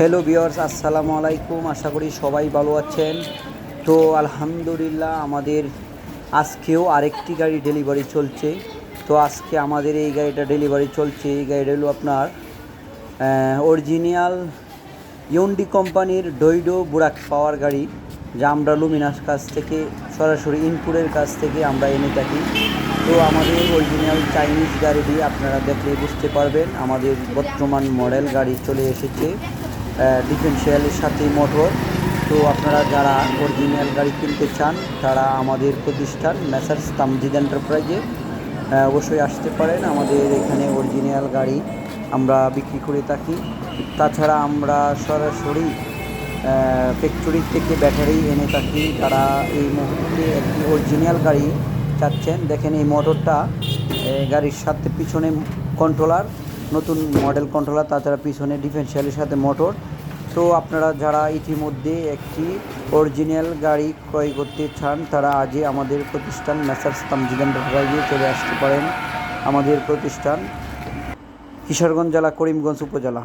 Hello বিয়ার্স আসসালামু আলাইকুম। আশা করি সবাই ভালো আছেন। তো আলহামদুলিল্লাহ আমাদের আজকেও আরেকটি গাড়ি ডেলিভারি চলছে। তো আজকে আমাদের এই গাড়িটা ডেলিভারি চলছে। এই গাড়িটা হলো আপনার অরিজিনাল ইউন্ডি কোম্পানির ডৈডো বুড়াক পাওয়ার গাড়ি, যা আমরা লুমিনাস কাছ থেকে, সরাসরি ইনপুরের কাছ থেকে আমরা এনে থাকি। তো আমাদের অরিজিনাল চাইনিজ গাড়িটি আপনারা দেখলে বুঝতে পারবেন। আমাদের বর্তমান মডেল গাড়ি চলে এসেছে। ডিফেন্সিয়ালের সাথে মোটর তো আপনারা যারা অরিজিনাল গাড়ি কিনতে চান, তারা আমাদের প্রতিষ্ঠান মেসার্স তামজিদ এন্টারপ্রাইজে অবশ্যই আসতে পারেন। আমাদের এখানে অরিজিনাল গাড়ি আমরা বিক্রি করে থাকি। তাছাড়া আমরা সরাসরি ফ্যাক্টরি থেকে ব্যাটারি এনে থাকি। তারা এই মুহূর্তে একটি অরিজিনাল গাড়ি চাচ্ছেন, দেখেন এই মোটরটা গাড়ির সাথে পিছনে কন্ট্রোলার নতুন মডেল কন্ট্রোলার তাছাড়া পিছনে ডিফেন্সিয়ালের সাথে মোটর তো আপনারা যারা ইতিমধ্যে একটি অরিজিনাল গাড়ি ক্রয় করতে চান, তারা আজই আমাদের প্রতিষ্ঠান মেসার্স তামজিদ এন্টারপ্রাইজে চলে আসতে পারেন আমাদের প্রতিষ্ঠান। কিশোরগঞ্জ জেলা, করিমগঞ্জ উপজেলা।